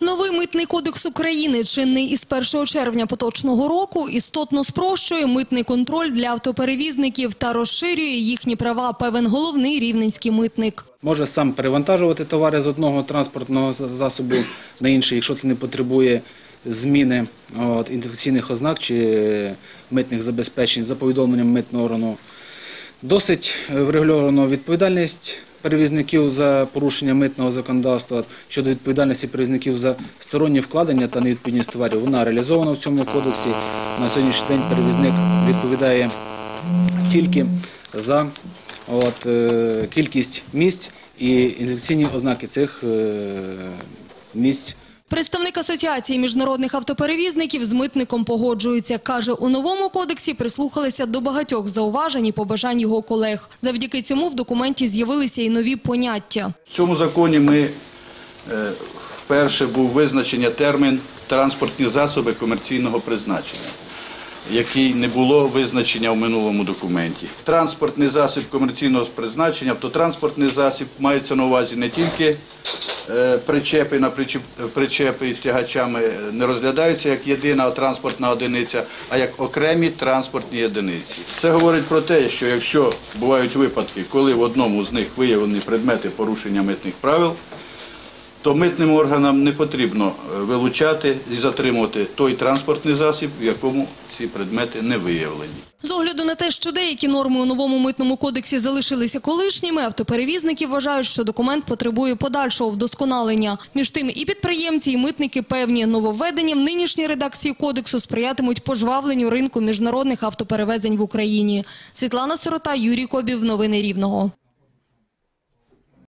Новий митний кодекс України, чинний із 1 червня поточного року, істотно спрощує митний контроль для автоперевізників та розширює їхні права, певен головний рівненський митник. Може сам перевантажувати товари з одного транспортного засобу на інший, якщо це не потребує зміни от, ідентифікаційних ознак чи митних забезпечень за повідомленням митного органу. Досить е, врегульовано відповідальність перевізників за порушення митного законодавства щодо відповідальності перевізників за сторонні вкладення та невідповідність товарів. Вона реалізована в цьому кодексі. На сьогоднішній день перевізник відповідає тільки за от, е, кількість місць і інфекційні ознаки цих е, місць. Представник Асоціації міжнародних автоперевізників з митником погоджується. Каже, у новому кодексі прислухалися до багатьох зауважень і побажань його колег. Завдяки цьому в документі з'явилися і нові поняття. В цьому законі ми е, вперше був визначення термін транспортні засоби комерційного призначення, який не було визначення в минулому документі. Транспортний засіб комерційного призначення, автотранспортний засіб мається на увазі не тільки причепи на причеп, причепи із тягачами е, не розглядаються як єдина транспортна одиниця, а як окремі транспортні одиниці. Це говорить про те, що якщо бувають випадки, коли в одному з них виявлені предмети порушення митних правил, то митним органам не потрібно е, вилучати і затримувати той транспортний засіб, в якому ці предмети не виявлені. З огляду на те, що деякі норми у новому митному кодексі залишилися колишніми, автоперевізники вважають, що документ потребує подальшого вдосконалення. Між тим і підприємці, і митники певні нововведення в нинішній редакції кодексу сприятимуть пожвавленню ринку міжнародних автоперевезень в Україні. Світлана Сирота, Юрій Кобів. Новини Рівного.